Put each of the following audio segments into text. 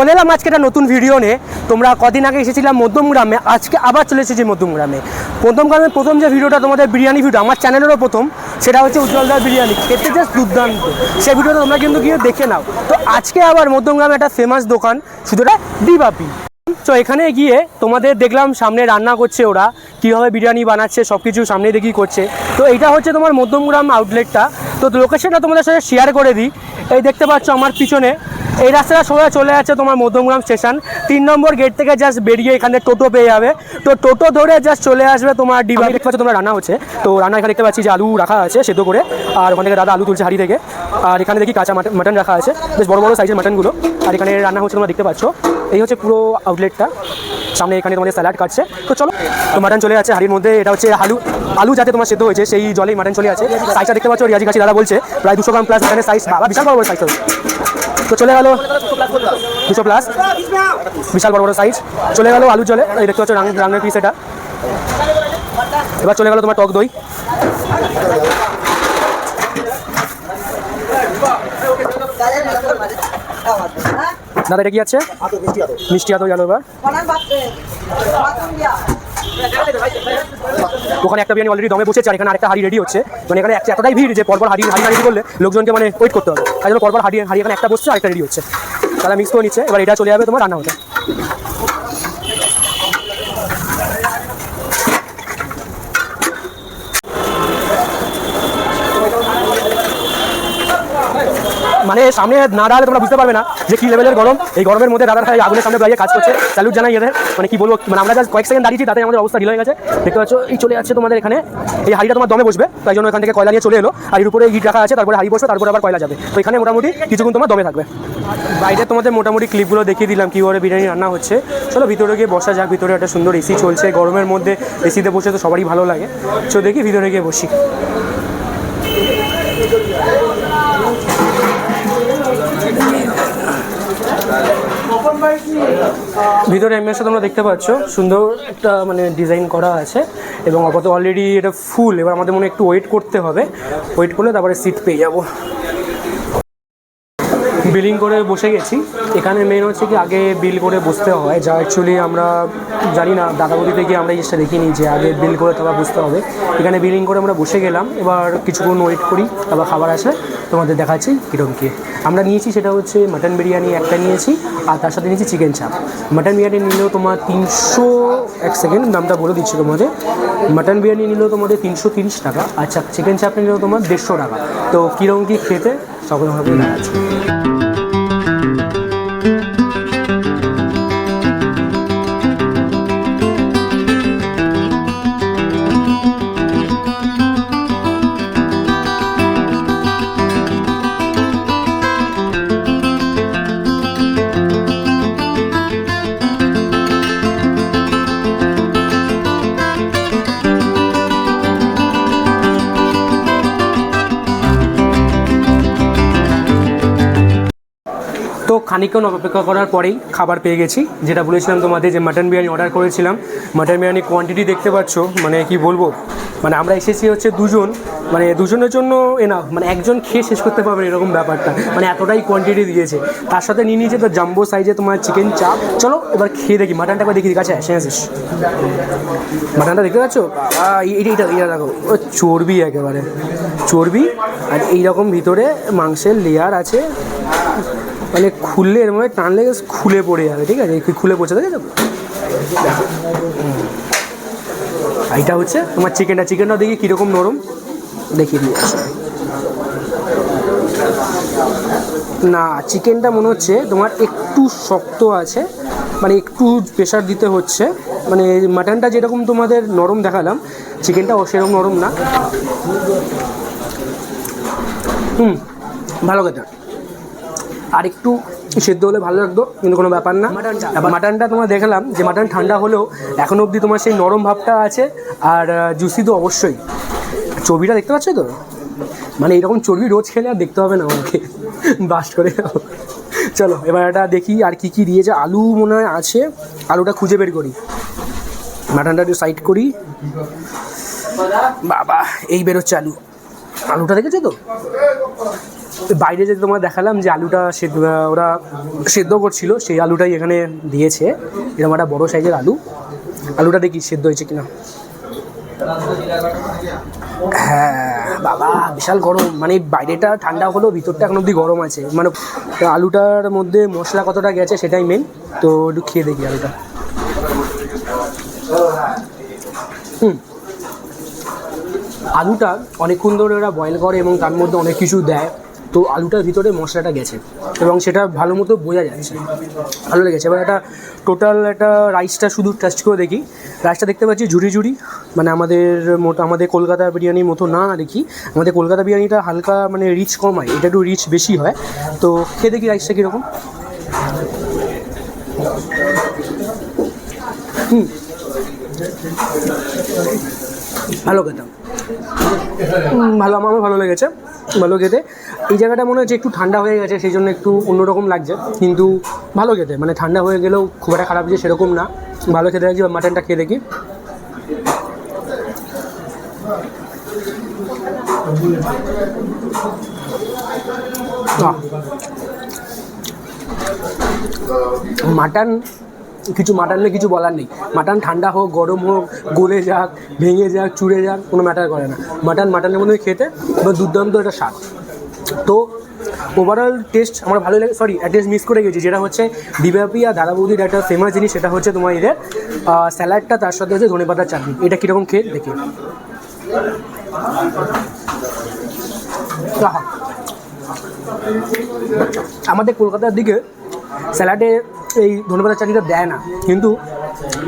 চলে এলাম আজকে একটা নতুন ভিডিও নিয়ে। তোমরা কদিন আগে এসেছিলাম মধ্যমগ্রামে আজকে আবার চলে এসেছি মধ্যমগ্রামে মধ্যমগ্রামে প্রথম যে ভিডিওটা তোমাদের বিরিয়ানি ভিডিও আমার চ্যানেলেরও প্রথম, সেটা হচ্ছে উজ্জ্বলদার বিরিয়ানি। খেতে জাস্ট দুর্দান্ত। সেই ভিডিওটা তোমরা কিন্তু গিয়ে দেখে নাও। তো আজকে আবার মধ্যমগ্রামে একটা ফেমাস দোকান, শুধু এটা দিবাপি তো এখানে গিয়ে তোমাদের দেখলাম সামনে রান্না করছে ওরা, কীভাবে বিরিয়ানি বানাচ্ছে সব কিছু সামনে দেখি করছে। তো এইটা হচ্ছে তোমার মধ্যমগ্রাম আউটলেটটা তো লোকেশনটা তোমাদের সাথে শেয়ার করে দিই। এই দেখতে পাচ্ছ আমার পিছনে। এই রাস্তাটা সোজা চলে যাচ্ছে তোমার মধ্যমগ্রাম স্টেশন তিন নম্বর গেট থেকে জাস্ট বেরিয়ে এখানে টোটো পেয়ে যাবে। তো টোটো ধরে জাস্ট চলে আসবে তোমার ডিবা দেখতে পাচ্ছ তোমরা রান্না হচ্ছে। তো রান্না এখানে দেখতে পাচ্ছি যে আলু রাখা আছে সেদ্ধ করে। আর ওখান থেকে দাদা আলু তুলছে হাড়ি থেকে। আর এখানে দেখি কাঁচা মাটন রাখা আছে। বেশ বড় বড় সাইজের মাটনগুলো। আর এখানে রান্না হচ্ছে তোমরা দেখতে পাচ্ছ। এই হচ্ছে পুরো আউটলেটটা সামনে এখানে তোমাদের স্যালাড কাটছে। তো চলো, তো মাটন চলে আছে হাড়ির মধ্যে এটা হচ্ছে আলু। আলু যাতে তোমার সেদ্ধ হয়েছে, সেই জলেই মাটন চলে আছে সাইজটা দেখতে পাচ্ছ, রিয়াজি কাছে দাদা বলছে, প্রায় দুশো গ্রাম প্লাস এখানে সাইজ বিশাল বড় বড় সাইজ তো চলে গেল দুশো প্লাস বিশাল বড় বড় সাইজ চলে গেল আলু জলে। এই দেখতে পাচ্ছ রাঙের পিস এটা। এবার চলে গেল তোমার টক দই। দাদা কি আছে? মিষ্টি আদৌ জানো এবার ওখানে একটা বিরিয়ানি অলরেডি দমে বসেছে আর এখানে আরেকটা হাড়ি রেডি হচ্ছে। মানে এখানে এতটাই ভিড় যে পরপর হাড়ি হাড়ি হাড়ি করলে লোকজনকে মানে ওয়েট করতে হবে। তাই জন্য পরপর হাড়ি হাড়ি এখানে একটা বসছে আরেকটা রেডি হচ্ছে। তারা মিক্স করে নিচ্ছে। এবার এটা চলে যাবে তোমার রান্না হতে। মানে সামনে না দাঁড়ালে তোমরা বুঝতে পারবে না যে কি লেভেলের গরম। এই গরমের মধ্যে দাদারা এই আগুনের সামনে দাঁড়িয়ে কাজ করছে। স্যালুট জানাই এদের। মানে কি বলব মানে আমরা কয়েক সেকেন্ড দাঁড়িয়েছি, তাতে আমাদের অবস্থা ঢিল হয়ে গেছে। দেখতে পাচ্ছ, এই চলে যাচ্ছে তোমাদের এখানে। এই হাড়িটা তোমার দমে বসবে, তাই জন্য এখান থেকে কয়লা নিয়ে চলে এলো। আর উপরে হিট রাখা আছে, তারপরে হাড়ি বসবে, তারপরে আবার কয়লা যাবে। তো এখানে মোটামুটি কিছুক্ষণ তোমার দমে থাকবে। বাইরে তোমাদের মোটামুটি ক্লিপগুলো দেখিয়ে দিলাম কীভাবে বিরিয়ানি রান্না হচ্ছে। চলো ভিতরে গিয়ে বসা যাক, ভিতরে একটা সুন্দর এসি চলছে। গরমের মধ্যে এসিতে বসে তো সবারই ভালো লাগে। চো দেখি ভিতরে গিয়ে বসি। ভিতরে এমএসটা তোমরা দেখতে পাচ্ছ, সুন্দর একটা মানে ডিজাইন করা আছে এবং আপাতত অলরেডি এটা ফুল এবার আমাদের মনে একটু ওয়েট করতে হবে। ওয়েট করলে তারপরে সিট পেয়ে যাব। বিলিং করে বসে গেছি। এখানে মেন হচ্ছে কি, আগে বিল করে বসতে হয়। যা অ্যাকচুয়ালি আমরা জানি না দাদাবদি গিয়ে আমরা এই জিনিসটা দেখিনি যে আগে বিল করে তারপর বুঝতে হবে। এখানে বিলিং করে আমরা বসে গেলাম। এবার কিছুক্ষণ ওয়েট করি, তারপর খাবার আসে তোমাদের দেখাচ্ছি কীরকম কী। আমরা নিয়েছি সেটা হচ্ছে মাটন বিরিয়ানি একটা নিয়েছি, আর তার সাথে নিয়েছি চিকেন চাপ মাটন বিরিয়ানি নিলেও তোমার তিনশো, এক সেকেন্ড দামটা বলে দিচ্ছি তোমাদের। মাটন বিরিয়ানি নিলেও তোমাদের তিনশো তিরিশ টাকা আচ্ছা চিকেন চাপ নিলেও তোমার দেড়শো টাকা। তো কীরকম কী খেতে, সকল ভাবে দেখাচ্ছি খানিকক্ষণ অপেক্ষা করার পরেই খাবার পেয়ে গেছি। যেটা বলেছিলাম তোমাদের যে মাটন বিরিয়ানি অর্ডার করেছিলাম। মাটন বিরিয়ানি কোয়ান্টিটি দেখতে পাচ্ছ মানে কি বলব? মানে আমরা এসেছি হচ্ছে দুজন মানে দুজনের জন্য এনা মানে একজন খেয়ে শেষ করতে পারবে এরকম ব্যাপারটা। মানে এতটাই কোয়ান্টিটি দিয়েছে। তার সাথে নিয়ে নিয়েছে তো জাম্বো সাইজে তোমার চিকেন চাপ চলো, এবার খেয়ে দেখি মাটনটা একবার দেখি কাছে আসে আসিস মাটনটা দেখতে পাচ্ছ? এই- এইটা এইটা দেখো। ও, চর্বি একেবারে। চর্বি আর এইরকম ভিতরে মাংসের লেয়ার আছে। মানে খুললে এর মধ্যে টানলে খুলে পড়ে যাবে, ঠিক আছে? খুলে পড়ছে দেখে তো এইটা হচ্ছে তোমার চিকেনটা। চিকেনটা দেখি কীরকম নরম। দেখিয়ে দিয়ে না, চিকেনটা মনে হচ্ছে তোমার একটু শক্ত আছে মানে একটু প্রেশার দিতে হচ্ছে। মানে মাটনটা যেরকম তোমাদের নরম দেখালাম, চিকেনটা সেরকম নরম না। হুম, ভালো কথা আর একটু সেদ্ধ হলে ভালো লাগতো কিন্তু কোনো ব্যাপার না। মাটনটা? তোমার দেখালাম যে মাটন ঠান্ডা হলেও এখনও অবধি তোমার সেই নরম ভাবটা আছে আর জুসি তো অবশ্যই। চর্বিটা দেখতে পাচ্ছ তো? মানে এরকম চর্বি রোজ খেলে আর দেখতে হবে না আমাকে। বাস্ট করে চলো এবার এটা দেখি আর কি কি দিয়েছে। আলু মনে হয় আছে আলুটা খুঁজে বের করি। মাটনটা একটু সাইড করি। বাবা এই বেরোচ্ছে আলু। আলুটা দেখেছ তো? বাইরে যে তোমার দেখালাম যে আলুটা ওরা সেদ্ধ করছিল, সেই আলুটাই এখানে দিয়েছে। এরকম একটা বড়ো সাইজের আলু। আলুটা দেখি সেদ্ধ হয়েছে কিনা। হ্যাঁ বাবা, বিশাল গরম। মানে বাইরেটা ঠান্ডা হলেও ভিতরটা এখন অবধি গরম আছে। মানে আলুটার মধ্যে মশলা কতটা গেছে সেটাই মেন তো একটু খেয়ে দেখি আলুটা। হুম। আলুটা অনেকক্ষণ ধরে ওরা বয়েল করে এবং তার মধ্যে অনেক কিছু দেয়। তো আলুটার ভিতরে মশলাটা গেছে এবং সেটা ভালো মতো বোঝা যাচ্ছে। ভালো লেগেছে। এবার একটা টোটাল একটা রাইসটা শুধু টেস্ট করে দেখি। রাইসটা দেখতে পাচ্ছি ঝুড়ি ঝুড়ি মানে আমাদের মোটা, আমাদের কলকাতা বিরিয়ানির মতো না দেখি আমাদের কলকাতা বিরিয়ানিটা হালকা মানে রিচ কম হয়। এটা একটু রিচ বেশি হয়। তো খেয়ে দেখি রাইসটা কীরকম। হুম। ভালো খেতাম। ভালো, আমার ভালো লেগেছে। ভালো খেতে। এই জায়গাটা মনে হচ্ছে একটু ঠান্ডা হয়ে গেছে, সেই জন্য একটু অন্যরকম লাগছে। কিন্তু ভালো খেতে মানে ঠান্ডা হয়ে গেলেও খুব একটা খারাপ যে সেরকম না। ভালো খেতে লাগছে মাটনটা খেয়ে দেখি। মাটন কিছু মাটন নিয়ে কিছু বলার নেই। মাটন ঠান্ডা হোক, গরম হোক, গলে যাক, ভেঙে যাক চুড়ে যাক, কোনো ম্যাটার করে না। মাটন মাটনের মধ্যে খেতে বা দুর্দান্ত একটা স্বাদ। তো ওভারঅল টেস্ট আমার ভালো লাগে সরি টেস্ট মিস করে গেছি, যেটা হচ্ছে দিব্যাপি আর দাদা বৌদির একটা ফেমাস জিনিস, সেটা হচ্ছে তোমার এদের স্যালাডটা তার সাথে হচ্ছে ধনে পাতার চাটনি এটা কীরকম খেয়ে দেখি। আমাদের কলকাতার দিকে স্যালাডে এই ধনেপাতার চাটনিটা দেয় না, কিন্তু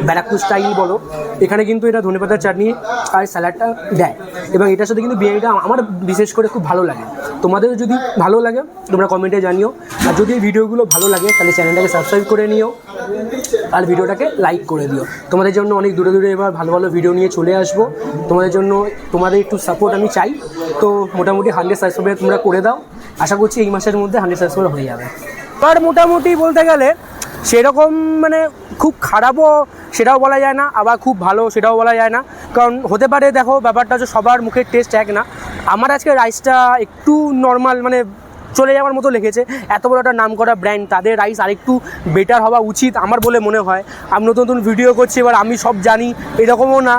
ব্যারাকপুর স্টাইল বলো, এখানে কিন্তু এটা ধনেপাতার চাটনি আর স্যালাডটা দেয়। এবং এটার সাথে কিন্তু বিরিয়ানিটা আমার বিশেষ করে খুব ভালো লাগে। তোমাদের যদি ভালো লাগে, তোমরা কমেন্টে জানিও। আর যদি ভিডিওগুলো ভালো লাগে, তাহলে চ্যানেলটাকে সাবস্ক্রাইব করে নিও। আর ভিডিওটাকে লাইক করে দিও। তোমাদের জন্য অনেক দূরে দূরে এবার ভালো ভালো ভিডিও নিয়ে চলে আসব। তোমাদের জন্য, তোমাদের একটু সাপোর্ট আমি চাই। তো মোটামুটি হান্ড্রেড সাবস্ক্রাইবার তোমরা করে দাও। আশা করছি এই মাসের মধ্যে হান্ড্রেড সাবস্ক্রাইবার হয়ে যাবে। আর মোটামুটি বলতে গেলে, সেরকম মানে খুব খারাপও সেটাও বলা যায় না, আবার খুব ভালো সেটাও বলা যায় না। কারণ হতে পারে দেখো, ব্যাপারটা হচ্ছে সবার মুখের টেস্ট এক না। আমার আজকে রাইসটা একটু নর্মাল মানে চলে যাওয়ার মতো লেগেছে। এত বড় একটা নাম করা ব্র্যান্ড তাদের রাইস আরেকটু বেটার হওয়া উচিত আমার বলে মনে হয়। আমি নতুন নতুন ভিডিও করছি, এবার আমি সব জানি, এরকমও না।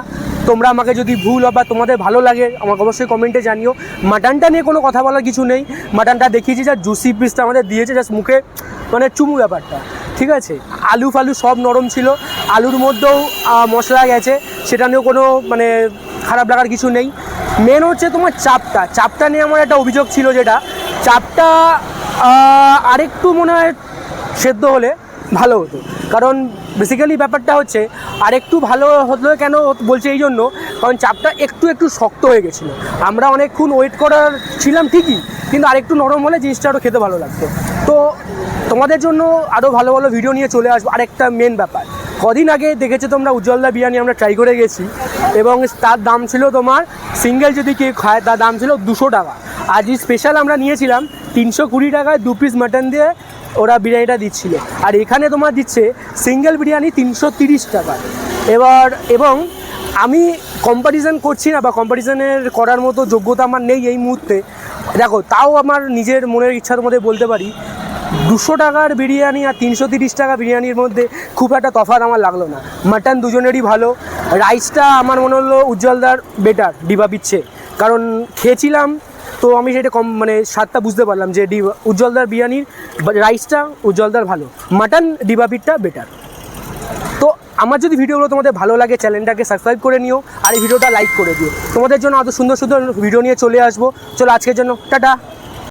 তোমরা আমাকে যদি ভুল বা তোমাদের ভালো লাগে, আমাকে অবশ্যই কমেন্টে জানিও। মাটনটা নিয়ে কোনো কথা বলার কিছু নেই। মাটনটা দেখিয়েছি, যা জুসি পিসটা আমাদের দিয়েছে জাস্ট মুখে মানে চুমু ব্যাপারটা, ঠিক আছে? আলু ফালু সব নরম ছিল। আলুর মধ্যেও মশলা গেছে, সেটা নিয়েও কোনো মানে খারাপ লাগার কিছু নেই। মেন হচ্ছে তোমার চাপটা। চাপটা নিয়ে আমার একটা অভিযোগ ছিল যেটা। চাপটা আরেকটু মনে হয় সেদ্ধ হলে ভালো হতো। কারণ বেসিক্যালি ব্যাপারটা হচ্ছে, আরেকটু ভালো হতো কেন বলছে এই জন্য? কারণ চাপটা একটু একটু শক্ত হয়ে গেছিল। আমরা অনেকক্ষণ ওয়েট করার ছিলাম ঠিকই, কিন্তু আরেকটু নরম হলে জিনিসটা আরও খেতে ভালো লাগতো। তো তোমাদের জন্য আরও ভালো ভালো ভিডিও নিয়ে চলে আসব। আরেকটা মেন ব্যাপার। কদিন আগে দেখেছ তোমরা উজ্জ্বলদা বিরিয়ানি আমরা ট্রাই করে গেছি। এবং তার দাম ছিল তোমার সিঙ্গেল যদি কেউ খায়, তার দাম ছিল দুশো টাকা। আজ স্পেশাল আমরা নিয়েছিলাম তিনশো কুড়ি টাকায় দু পিস মাটন দিয়ে ওরা বিরিয়ানিটা দিচ্ছিল। আর এখানে তোমার দিচ্ছে সিঙ্গেল বিরিয়ানি তিনশো তিরিশ টাকা। এবার, এবং আমি কম্পারিজন করছি না বা কম্পারিজনের করার মতো যোগ্যতা আমার নেই এই মুহূর্তে। দেখো, তাও আমার নিজের মনের ইচ্ছার মধ্যে বলতে পারি দুশো টাকার বিরিয়ানি আর তিনশো তিরিশ টাকা বিরিয়ানির মধ্যে খুব একটা তফাৎ আমার লাগল না। মাটন দুজনেরই ভালো। রাইসটা আমার মনে হলো উজ্জ্বলদার বেটার ডিবা পিচ্ছে। কারণ খেয়েছিলাম, তো আমি সেটা কম মানে স্বাদটা বুঝতে পারলাম যে ডি উজ্জ্বলদার বিরিয়ানির রাইসটা উজ্জ্বলদার ভালো, মাটন ডিবাপিটটা বেটার তো আমার যদি ভিডিওগুলো তোমাদের ভালো লাগে, চ্যানেলটাকে সাবস্ক্রাইব করে নিও আর এই ভিডিওটা লাইক করে দিও। তোমাদের জন্য আরও সুন্দর সুন্দর ভিডিও নিয়ে চলে আসব। চলো আজকের জন্য, টাটা।